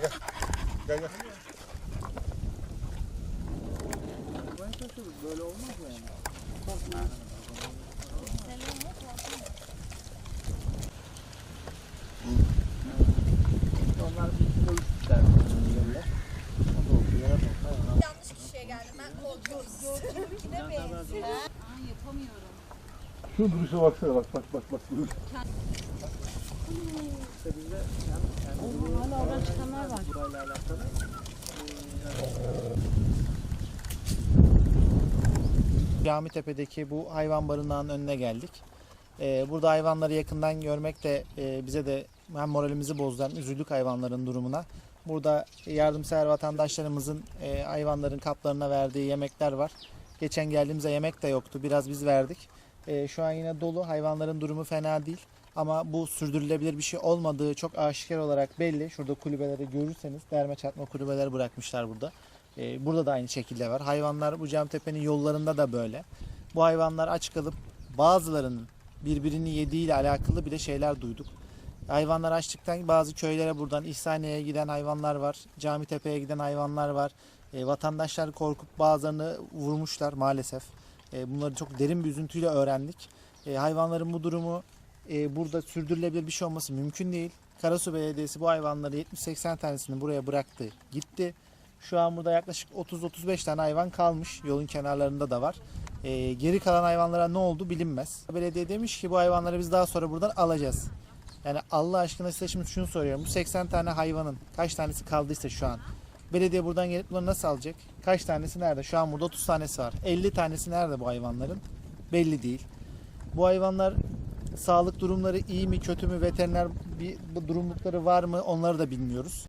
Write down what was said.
gel. Gel gel. Böyle olmaz mı yani? Yanlış kişiye geldim. Ben ki de benziyor. yapamıyorum. Şu duruşa baksana bak bak bak bak. İşte bizde Hala oradan çıkanlar var. burayla alakalı bu hayvan barınağının önüne geldik. Ee, burada hayvanları yakından görmek de e, bize de hem moralimizi bozdu hem üzüldük hayvanların durumuna. Burada yardımsever vatandaşlarımızın e, hayvanların kaplarına verdiği yemekler var. Geçen geldiğimizde yemek de yoktu. Biraz biz verdik. E, şu an yine dolu. Hayvanların durumu fena değil. Ama bu sürdürülebilir bir şey olmadığı çok aşikar olarak belli. Şurada kulübeleri görürseniz derme çatma kulübeler bırakmışlar burada. Ee, burada da aynı şekilde var. Hayvanlar bu Camtepe'nin yollarında da böyle. Bu hayvanlar aç kalıp bazılarının birbirini yediğiyle alakalı bile şeyler duyduk. Hayvanlar açlıktan bazı köylere buradan İhsaniye'ye giden hayvanlar var. Camitepe'ye giden hayvanlar var. E, vatandaşlar korkup bazılarını vurmuşlar maalesef. E, bunları çok derin bir üzüntüyle öğrendik. E, hayvanların bu durumu e, burada sürdürülebilir bir şey olması mümkün değil. Karasu Belediyesi bu hayvanları 70-80 tanesini buraya bıraktı, gitti. Şu an burada yaklaşık 30-35 tane hayvan kalmış. Yolun kenarlarında da var. Ee, geri kalan hayvanlara ne oldu bilinmez. Belediye demiş ki bu hayvanları biz daha sonra buradan alacağız. Yani Allah aşkına size şimdi şunu soruyorum. Bu 80 tane hayvanın kaç tanesi kaldıysa şu an. Belediye buradan gelip bunları nasıl alacak? Kaç tanesi nerede? Şu an burada 30 tanesi var. 50 tanesi nerede bu hayvanların? Belli değil. Bu hayvanlar sağlık durumları iyi mi kötü mü veteriner bir durumlukları var mı onları da bilmiyoruz.